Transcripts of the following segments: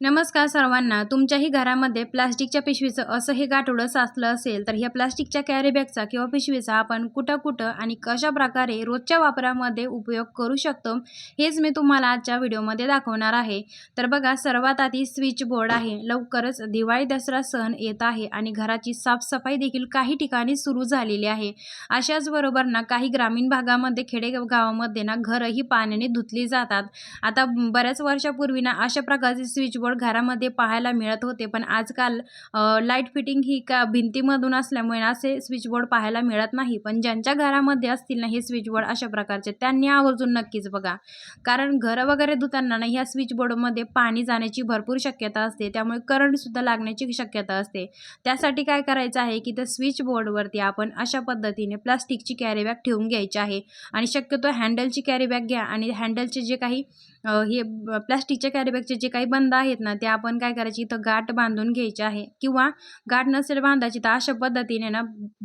नमस्कार सर्वांना. तुमच्याही घरामध्ये प्लास्टिकच्या पिशवीचं असं हे गाठोडं साचलं असेल तर ह्या प्लास्टिकच्या कॅरीबॅगचा किंवा पिशवीचा आपण कुठं कुठं आणि कशा प्रकारे रोजच्या वापरामध्ये उपयोग करू शकतो हेच मी तुम्हाला आजच्या व्हिडिओमध्ये दाखवणार आहे. तर बघा सर्वात आधी स्विच बोर्ड आहे. लवकरच दिवाळी दसरा सण येत आहे आणि घराची साफसफाई देखील काही ठिकाणी सुरू झालेली आहे. अशाच बरोबर ना काही ग्रामीण भागामध्ये खेडेगावामध्ये ना घरही पाण्याने धुतली जातात. आता बऱ्याच वर्षापूर्वी ना अशा प्रकारचे स्विच बोर्ड घरामध्ये पाहायला मिळत होते. पण आजकाल लाइट फिटिंग ही का भिंतीमधून असल्यामुळे असे स्विच बोर्ड पाहायला मिळत नाही. पण ज्यांच्या घरामध्ये असतील ना हे स्विच बोर्ड अशा प्रकारचे त्यांनी आवर्जून नक्कीच बघा. कारण घरं वगैरे धुताना ना ह्या स्विच बोर्डमध्ये पाणी जाण्याची भरपूर शक्यता असते. त्यामुळे करंटसुद्धा लागण्याची शक्यता असते. त्यासाठी काय करायचं आहे की त्या स्विच बोर्डवरती आपण अशा पद्धतीने प्लास्टिकची कॅरीबॅग ठेवून घ्यायची आहे. आणि शक्यतो हँडलची कॅरीबॅग घ्या. आणि हँडलचे जे काही हे प्लॅस्टिकच्या कॅरीबॅगचे जे काही बंद आहेत ना ते आपण काय करायचे इथं गाठ बांधून घ्यायचे आहे. किंवा गाठ नसेल बांधायची तर अशा पद्धतीने ना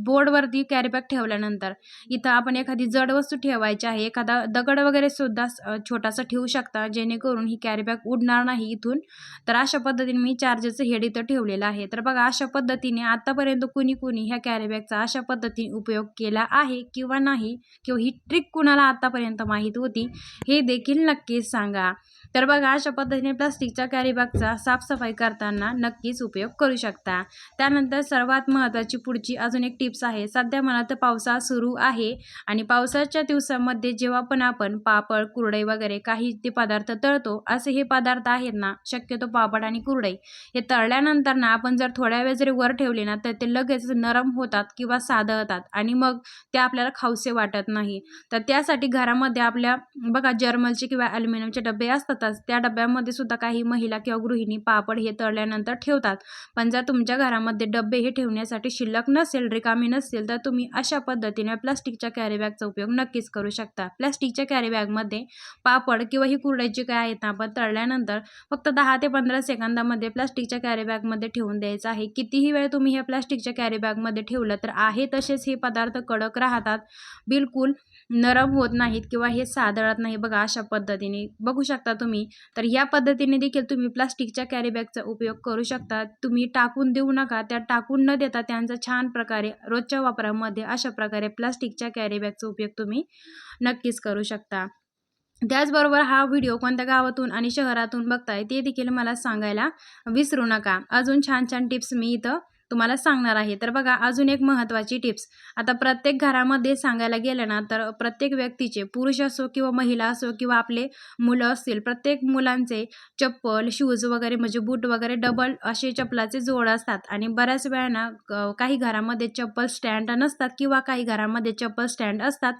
बोर्डवरती कॅरीबॅग ठेवल्यानंतर इथं आपण एखादी जड वस्तू ठेवायची आहे एखादा दगड वगैरे सुद्धा छोटासा ठेवू शकता जेणेकरून ही कॅरीबॅग उडणार नाही इथून. तर अशा पद्धतीने मी चार्जरचं हेड इथं ठेवलेलं आहे. तर बघा अशा पद्धतीने आतापर्यंत कुणी कुणी ह्या कॅरीबॅगचा अशा पद्धतीने उपयोग केला आहे किंवा नाही किंवा ही ट्रिक कुणाला आतापर्यंत माहीत होती हे देखील नक्कीच सांग. 个啊，तर बघा अशा पद्धतीने प्लास्टिकच्या कॅरीबॅगचा साफसफाई करताना नक्कीच उपयोग करू शकता. त्यानंतर सर्वात महत्त्वाची पुढची अजून एक टिप्स आहे सध्या मला तर पावसाळा सुरू आहे आणि पावसाच्या दिवसामध्ये जेव्हा पण आपण पापड कुरडई वगैरे काही ते पदार्थ तळतो असे हे पदार्थ आहेत ना शक्यतो पापड आणि कुरडई हे तळल्यानंतर ना आपण जर थोड्या वेळ जरी वर ठेवले ना तर ते लगेच नरम होतात किंवा साधळतात आणि मग ते आपल्याला खाऊसे वाटत नाही. तर त्यासाठी घरामध्ये आपल्या बघा जर्मलचे किंवा ॲल्युमिनियमचे डबे असतातच त्या डब्यामध्ये सुद्धा काही महिला किंवा गृहिणी पापड हे तळल्यानंतर ठेवतात. पण जर तुमच्या घरामध्ये डबे हे ठेवण्यासाठी शिल्लक नसेल रिकामी नसेल तर तुम्ही अशा पद्धतीने प्लास्टिकच्या कॅरीबॅगचा उपयोग नक्कीच करू शकता. प्लास्टिकच्या कॅरीबॅगमध्ये पापड किंवा ही कुरड्याची काय आहेत ना आपण तळल्यानंतर फक्त दहा ते पंधरा सेकंदामध्ये प्लास्टिकच्या कॅरीबॅगमध्ये ठेवून द्यायचं आहे. कितीही वेळ तुम्ही हे प्लास्टिकच्या कॅरीबॅगमध्ये ठेवलं तर आहे तसेच हे पदार्थ कडक राहतात. बिलकुल नरम होत नाहीत किंवा हे सादळत नाही बघा अशा पद्धतीने. बघू शकता तुम्ही. तर या पद्धतीने देखील तुम्ही प्लास्टिकच्या कॅरीबॅगचा उपयोग करू शकता. तुम्ही टाकून देऊ नका. त्या टाकून न देता त्यांचा छान प्रकारे रोजच्या वापरामध्ये अशा प्रकारे प्लास्टिकच्या कॅरीबॅगचा उपयोग तुम्ही नक्कीच करू शकता. त्याचबरोबर हा व्हिडिओ कोणत्या गावातून आणि शहरातून बघताय ते देखील मला सांगायला विसरू नका. अजून छान छान टिप्स मी इथं तुम्हाला सांगणार आहे. तर बघा अजून एक महत्त्वाची टिप्स. आता प्रत्येक घरामध्ये सांगायला गेलं ना तर प्रत्येक व्यक्तीचे पुरुष असो किंवा महिला असो किंवा आपले मुलं असतील प्रत्येक मुलांचे चप्पल शूज वगैरे म्हणजे बूट वगैरे डबल असे चप्पलाचे जोड असतात. आणि बऱ्याच वेळा काही घरामध्ये चप्पल स्टँड नसतात किंवा काही घरामध्ये चप्पल स्टँड असतात.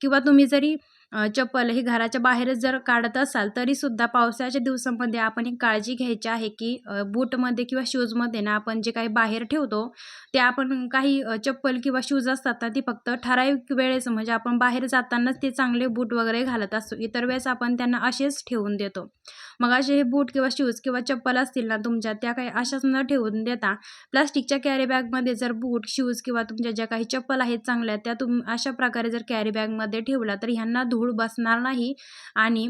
किंवा तुम्ही जरी चप्पल ही घराच्या बाहेरच जर काढत असाल तरीसुद्धा पावसाच्या दिवसामध्ये आपण एक काळजी घ्यायची आहे की बूटमध्ये किंवा शूजमध्ये ना आपण जे काही बाहेर ठेवतो ते आपण काही चप्पल किंवा शूज असतात ना ती फक्त ठराविक वेळेस म्हणजे आपण बाहेर जातानाच ते चांगले बूट वगैरे घालत असतो इतर वेळेस आपण त्यांना असेच ठेवून देतो. मग असे हे बूट किंवा शूज किंवा चप्पल असतील ना तुमच्या त्या काही अशाच न ठेवून देता प्लास्टिकच्या कॅरी बॅगमध्ये जर बूट शूज किंवा तुमच्या ज्या काही चप्पल आहेत चांगल्या त्या तुम अशा प्रकारे जर कॅरी बॅगमध्ये ठेवला तर ह्यांना धूळ बसणार नाही आणि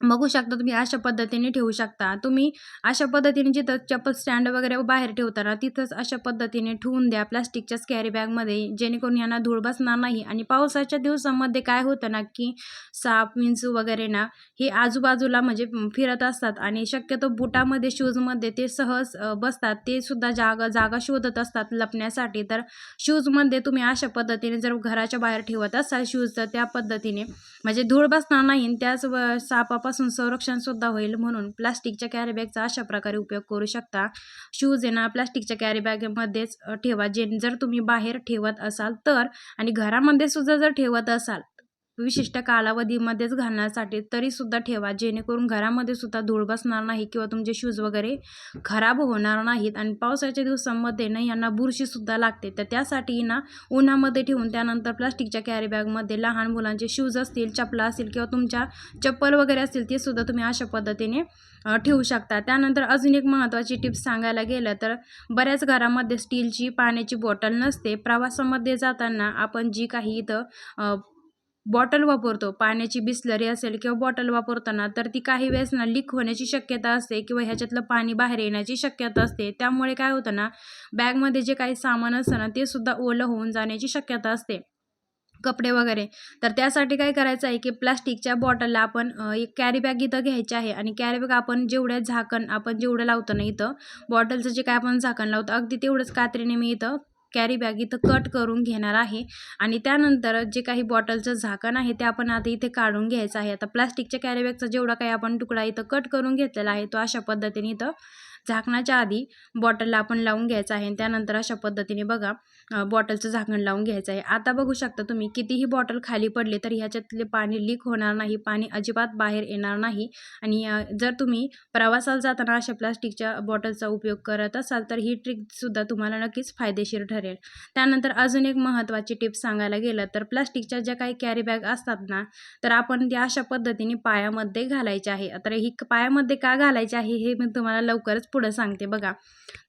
बघू शकता तुम्ही अशा पद्धतीने ठेवू शकता. तुम्ही अशा पद्धतीने जिथं चप्पल स्टँड वगैरे बाहेर ठेवताना तिथंच अशा पद्धतीने ठेवून द्या प्लास्टिकच्याच कॅरी बॅगमध्ये जेणेकरून यांना धूळ बसणार नाही. आणि पावसाच्या दिवसामध्ये काय होतं ना की साप विंचू वगैरे ना हे आजूबाजूला म्हणजे फिरत असतात आणि शक्यतो बुटामध्ये शूजमध्ये ते सहज बसतात. ते सुद्धा जागा जागा शोधत असतात लपण्यासाठी. तर शूजमध्ये तुम्ही अशा पद्धतीने जर घराच्या बाहेर ठेवत असाल शूज तर त्या पद्धतीने म्हणजे धूळ बसणार नाही आणि त्याच व- पासून संरक्षण सुद्धा होईल म्हणून प्लास्टिकच्या कॅरी बॅगचा अशा प्रकारे उपयोग करू शकता. शूज आहे ना प्लास्टिकच्या कॅरी बॅगमध्येच ठेवा. जे जर तुम्ही बाहेर ठेवत असाल तर आणि घरामध्ये सुद्धा जर ठेवत असाल विशिष्ट कालावधीमध्येच घालण्यासाठी तरी सुद्धा ठेवा. जेणेकरून घरामध्ये सुद्धा धूळ बसणार नाही किंवा तुमचे शूज वगैरे खराब होणार नाहीत आणि पावसाच्या दिवसांमध्ये ना यांना बुरशीसुद्धा लागते. तर त्यासाठी ना उन्हामध्ये ठेवून त्यानंतर प्लास्टिकच्या कॅरीबॅगमध्ये लहान मुलांचे शूज असतील चपला असतील किंवा तुमच्या चप्पल वगैरे असतील ते सुद्धा तुम्ही अशा पद्धतीने ठेवू शकता. त्यानंतर अजून एक महत्त्वाची टिप्स सांगायला गेलं तर बऱ्याच घरामध्ये स्टीलची पाण्याची बॉटल नसते. प्रवासामध्ये जाताना आपण जी काही इथं बॉटल वापरतो. पाण्याची बिसलरी असेल किंवा बॉटल वापरताना तर ती काही वेळेस ना लीक होण्याची शक्यता असते किंवा ह्याच्यातलं पाणी बाहेर येण्याची शक्यता असते. त्यामुळे काय होतं ना बॅगमध्ये जे काही सामान असतं ना ते सुद्धा ओलं होऊन जाण्याची शक्यता असते. कपडे वगैरे. तर त्यासाठी काय करायचं आहे की प्लास्टिकच्या बॉटलला आपण एक कॅरी बॅग इथं घ्यायची आहे आणि कॅरी बॅग आपण जेवढ्या झाकण आपण जेवढं लावतो ना इथं बॉटलचं जे काय आपण झाकण लावतो अगदी तेवढंच कात्रीने मी इथं कॅरी बॅग इथं कट करून घेणार आहे. आणि त्यानंतर जे काही बॉटलचं झाकण आहे ते आपण आता इथे काढून घ्यायचं आहे. आता प्लास्टिकच्या कॅरी बॅगचा जेवढा काही आपण तुकडा इथं कट करून घेतलेला आहे तो अशा पद्धतीने इथं झाकणाच्या आधी बॉटलला आपण लावून घ्यायचं आहे आणि त्यानंतर अशा पद्धतीने बघा बॉटलचं झाकण लावून घ्यायचं आहे. आता बघू शकता तुम्ही कितीही बॉटल खाली पडले तर ह्याच्यातले पाणी लीक होणार नाही पाणी अजिबात बाहेर येणार नाही. आणि जर तुम्ही प्रवासाला जाताना अशा प्लास्टिकच्या बॉटलचा उपयोग करत असाल तर ही ट्रिकसुद्धा तुम्हाला नक्कीच फायदेशीर ठरेल. त्यानंतर अजून एक महत्त्वाची टिप सांगायला गेलं तर प्लास्टिकच्या ज्या काही कॅरी बॅग असतात ना तर आपण त्या अशा पद्धतीने पायामध्ये घालायच्या आहे. तर ही पायामध्ये का घालायचे आहे हे मी तुम्हाला लवकरच पुढं सांगते बघा.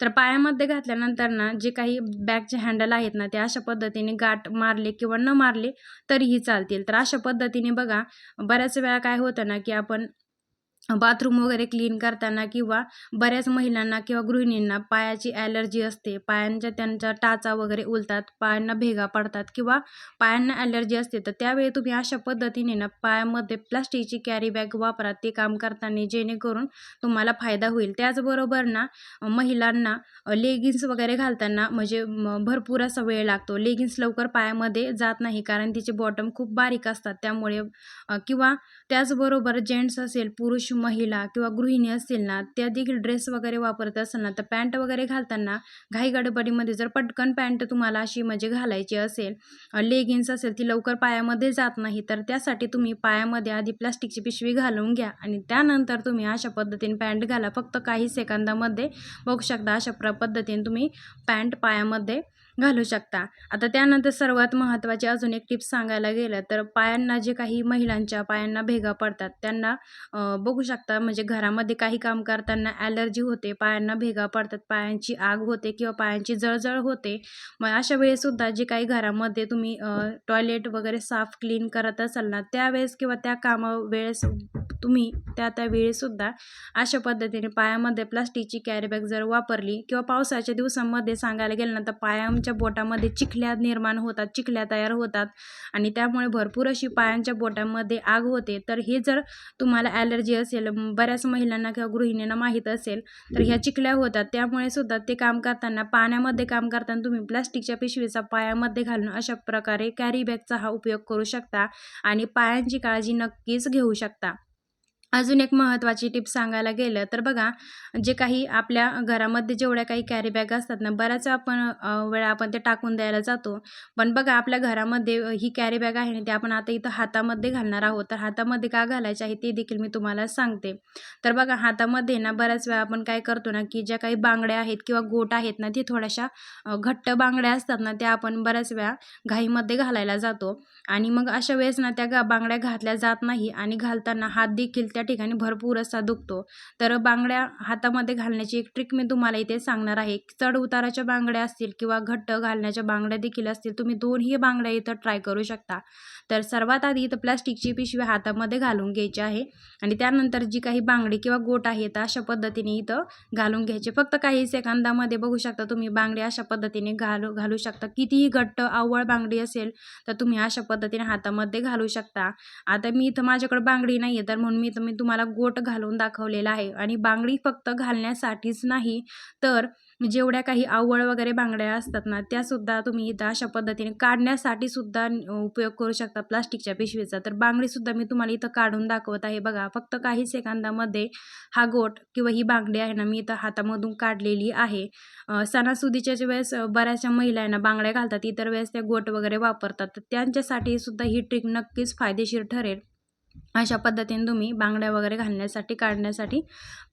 तर पायामध्ये घातल्यानंतर ना जे काही बॅगचे हँडल आहेत ना ते अशा पद्धतीने गाठ मारले किंवा न मारले तरीही चालतील. तर अशा पद्धतीने बघा बऱ्याच वेळा काय होतं ना की आपण बाथरूम वगैरे क्लीन करताना किंवा बऱ्याच महिलांना किंवा गृहिणींना पायाची ॲलर्जी असते. पायांच्या त्यांच्या टाचा वगैरे उलतात पायांना भेगा पडतात किंवा पायांना ॲलर्जी असते. तर त्यावेळी तुम्ही अशा पद्धतीने ना पायामध्ये प्लास्टिकची कॅरी बॅग वापरा ते काम करताना जेणेकरून तुम्हाला फायदा होईल. त्याचबरोबर ना महिलांना लेगिन्स वगैरे घालताना म्हणजे भरपूर असा वेळ लागतो. लेगिन्स लवकर पायामध्ये जात नाही कारण तिचे बॉटम खूप बारीक असतात. त्यामुळे किंवा त्याचबरोबर जेंट्स असेल पुरुष महिला किंवा गृहिणी असतील ना त्या देखील ड्रेस वगैरे वापरत असेल ना तर पॅन्ट वगैरे घालताना घाई गडबडीमध्ये जर पटकन पॅन्ट तुम्हाला अशी म्हणजे घालायची असेल लेगिन्स असेल ती लवकर पायामध्ये जात नाही तर त्यासाठी तुम्ही पायामध्ये आधी प्लास्टिकची पिशवी घालून घ्या आणि त्यानंतर तुम्ही अशा पद्धतीने पॅन्ट घाला. फक्त काही सेकंदामध्ये बघू शकता अशा प्र पद्धतीने तुम्ही पॅन्ट पायामध्ये घालू शकता. आता त्यानंतर सर्वात महत्त्वाची अजून एक टिप्स सांगायला गेलं तर पायांना जे काही महिलांच्या पायांना भेगा पडतात त्यांना बघू शकता. म्हणजे घरामध्ये काही काम करताना ॲलर्जी होते पायांना भेगा पडतात पायांची आग होते किंवा पायांची जळजळ होते. मग अशा वेळेसुद्धा जे काही घरामध्ये तुम्ही टॉयलेट वगैरे साफ क्लीन करत असाल ना त्यावेळेस किंवा त्या कामा वेळेस तुम्ही त्या त्या वेळेसुद्धा अशा पद्धतीने पायामध्ये प्लास्टिकची कॅरीबॅग जर वापरली किंवा पावसाच्या दिवसांमध्ये सांगायला गेलं ना तर पायांच्या बोटामध्ये चिखल्या निर्माण होतात चिखल्या तयार होतात आणि त्यामुळे भरपूर अशी पायांच्या बोटांमध्ये आग होते. तर हे जर तुम्हाला ॲलर्जी असेल बऱ्याच महिलांना किंवा गृहिणींना माहीत असेल तर ह्या चिखल्या होतात. त्यामुळे सुद्धा ते काम करताना पाण्यामध्ये काम करताना तुम्ही प्लास्टिकच्या पिशवीचा पायामध्ये घालून अशा प्रकारे कॅरी बॅगचा हा उपयोग करू शकता आणि पायांची काळजी नक्कीच घेऊ शकता. अजून एक महत्त्वाची टिप सांगायला गेलं तर बघा जे काही आपल्या घरामध्ये जेवढ्या काही कॅरी बॅग असतात ना बऱ्याच आपण वेळा आपण ते टाकून द्यायला जातो. पण बघा आपल्या घरामध्ये ही कॅरी बॅग आहे ना ती आपण आता इथं हातामध्ये घालणार आहोत. तर हातामध्ये का घालायचे आहे ते देखील मी तुम्हाला सांगते. तर बघा हातामध्ये ना बऱ्याच वेळा आपण काय करतो ना की ज्या काही बांगड्या आहेत किंवा गोट आहेत ना ती थोड्याशा घट्ट बांगड्या असतात ना त्या आपण बऱ्याच वेळा घाईमध्ये घालायला जातो. आणि मग अशा वेळेस ना त्या गा बांगड्या घातल्या जात नाही. आणि घालताना हात देखील त्या ठिकाणी भरपूर असा दुखतो. तर बांगड्या हातामध्ये घालण्याची एक ट्रिक मी तुम्हाला इथे सांगणार आहे. चढ उताराच्या बांगड्या असतील किंवा घट्ट घालण्याच्या बांगड्या देखील असतील तुम्ही दोनही बांगड्या इथं ट्राय करू शकता. तर सर्वात आधी इथं प्लास्टिकची पिशवी हातामध्ये घालून घ्यायची आहे आणि त्यानंतर जी काही बांगडी किंवा गोट आहे तर अशा पद्धतीने इथं घालून घ्यायचे. फक्त काही सेकंदामध्ये बघू शकता तुम्ही बांगडी अशा पद्धतीने घालू घालू शकता. कितीही घट्ट आवळ बांगडी असेल तर तुम्ही अशा पद्धतीने हातामध्ये घालू शकता. आता मी इथं माझ्याकडे बांगडी नाही आहे तर म्हणून मी इथं मी तुम्हाला गोट घालून दाखवलेला आहे. आणि बांगडी फक्त घालण्यासाठीच नाही तर जेवढ्या काही आवळ वगैरे बांगड्या असतात ना त्यासुद्धा तुम्ही इथं अशा पद्धतीने काढण्यासाठी सुद्धा उपयोग करू शकता प्लास्टिकच्या पिशवीचा. तर बांगडीसुद्धा मी तुम्हाला इथं काढून दाखवत आहे बघा. फक्त काही सेकंदामध्ये हा गोट किंवा ही बांगडी आहे ना मी इथं हातामधून काढलेली आहे. सणासुदीच्या वेळेस बऱ्याचशा महिलांना बांगड्या घालतात इतर वेळेस त्या गोट वगैरे वापरतात. तर त्यांच्यासाठी सुद्धा ही ट्रिक नक्कीच फायदेशीर ठरेल. अशा पद्धतीने तुम्ही बांगड्या वगैरे घालण्यासाठी काढण्यासाठी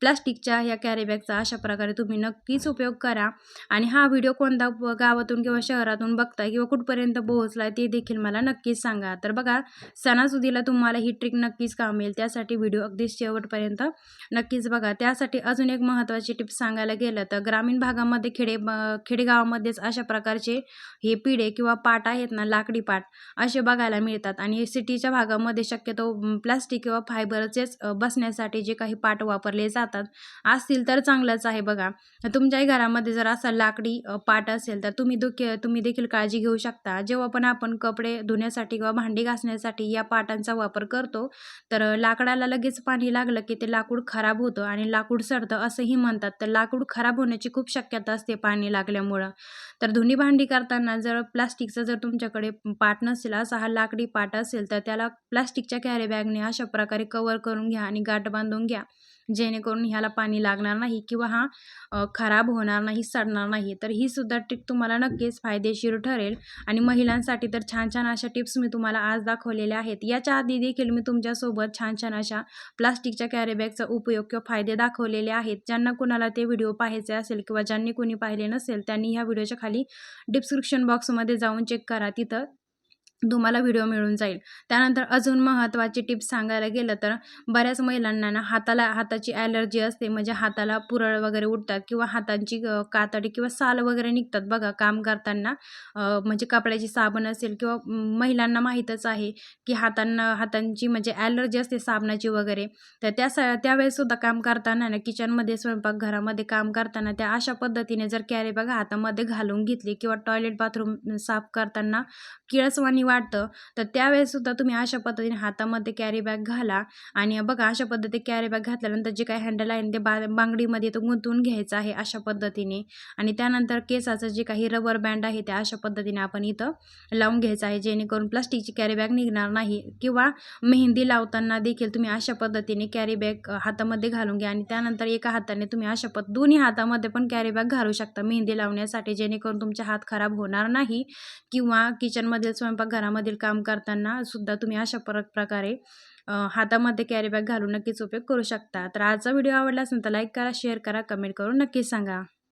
प्लास्टिकच्या या कॅरीबॅगचा अशा प्रकारे तुम्ही नक्कीच उपयोग करा. आणि हा व्हिडिओ कोणता गावातून किंवा शहरातून बघताय किंवा कुठपर्यंत पोहोचलाय ते देखील मला नक्कीच सांगा. तर बघा सणासुदीला तुम्हाला ही ट्रिक नक्कीच काम येईल. त्यासाठी व्हिडिओ अगदी शेवटपर्यंत नक्कीच बघा. त्यासाठी अजून एक महत्त्वाची टिप्स सांगायला गेलं तर ग्रामीण भागामध्ये खेडे खेडेगावामध्येच अशा प्रकारचे हे पिढे किंवा पाट आहेत ना लाकडी पाट असे बघायला मिळतात. आणि सिटीच्या भागामध्ये शक्यतो प्लास्टिक किंवा फायबरचेच बसण्यासाठी जे काही पाट वापरले जातात असतील तर चांगलंच आहे बघा. तुमच्याही घरामध्ये जर असा लाकडी पाट असेल तर तुम्ही दुख तुम्ही देखील काळजी घेऊ शकता. जेव्हा पण आपण कपडे धुण्यासाठी किंवा भांडी घासण्यासाठी या पाटांचा वापर करतो तर लाकडाला लगेच पाणी लागलं की ते लाकूड खराब होतं आणि लाकूड सडतं असंही म्हणतात. तर लाकूड खराब होण्याची खूप शक्यता असते पाणी लागल्यामुळं. तर धुणी भांडी करताना जर प्लास्टिकचं जर तुमच्याकडे पाट नसेल असा हा लाकडी पाट असेल तर त्याला प्लास्टिकच्या कॅरेबॅग बॅगने अशा प्रकारे कवर करून घ्या आणि गाठ बांधून घ्या. जेणेकरून ह्याला पाणी लागणार नाही किंवा हा खराब होणार नाही सडणार नाही. तर ही सुद्धा टिप तुम्हाला नक्कीच फायदेशीर ठरेल. आणि महिलांसाठी तर छान छान अशा टिप्स मी तुम्हाला आज दाखवलेल्या आहेत. याच्या आधी देखील मी तुमच्यासोबत छान छान अशा प्लास्टिकच्या कॅरीबॅगचा उपयोग किंवा फायदे दाखवलेले आहेत. ज्यांना कुणाला ते व्हिडिओ पाहायचे असेल किंवा ज्यांनी कुणी पाहिले नसेल त्यांनी ह्या व्हिडिओच्या खाली डिस्क्रिप्शन बॉक्समध्ये जाऊन चेक करा. तिथं तुम्हाला व्हिडिओ मिळून जाईल. त्यानंतर अजून महत्त्वाची टिप्स सांगायला गेलं तर बऱ्याच महिलांना ना हाताला हाताची ॲलर्जी असते म्हणजे हाताला पुरळ वगैरे उठतात किंवा हातांची कातडी किंवा साल वगैरे निघतात बघा काम करताना. म्हणजे कपड्याची साबण असेल किंवा महिलांना माहीतच आहे की हातांना हातांची म्हणजे ॲलर्जी असते साबणाची वगैरे. तर त्या स त्यावेळेससुद्धा काम करताना ना किचनमध्ये स्वयंपाकघरामध्ये काम करताना त्या अशा पद्धतीने जर कॅरी बॅग हातामध्ये घालून घेतली किंवा टॉयलेट बाथरूम साफ करताना किळसवाणी वाटतं तर त्यावेळेससुद्धा तुम्ही अशा पद्धतीने हातामध्ये कॅरी बॅग घाला. आणि बघा अशा पद्धतीने कॅरी बॅग घातल्यानंतर जे काही हँडल आहे ते बा बांगडीमध्ये तो गुंतवून घ्यायचं आहे अशा पद्धतीने. आणि त्यानंतर केसाचं जे काही रबर बँड आहे ते अशा पद्धतीने आपण इथं लावून घ्यायचं आहे. जेणेकरून प्लास्टिकची कॅरी बॅग निघणार नाही किंवा मेहंदी लावताना देखील तुम्ही अशा पद्धतीने कॅरी बॅग हातामध्ये घालून घ्या. आणि त्यानंतर एका हाताने तुम्ही अशा पद्ध दोन्ही हातामध्ये पण कॅरी बॅग घालू शकता मेहंदी लावण्यासाठी जेणेकरून तुमचे हात खराब होणार नाही किंवा किचनमधील स्वयंपाक घरामधील काम करताना सुद्धा तुम्ही अशा पर प्रकारे हातामध्ये कॅरीबॅग घालून नक्कीच उपयोग करू शकता. तर आजचा व्हिडिओ आवडला असेल तर लाईक करा शेअर करा कमेंट करून नक्कीच सांगा.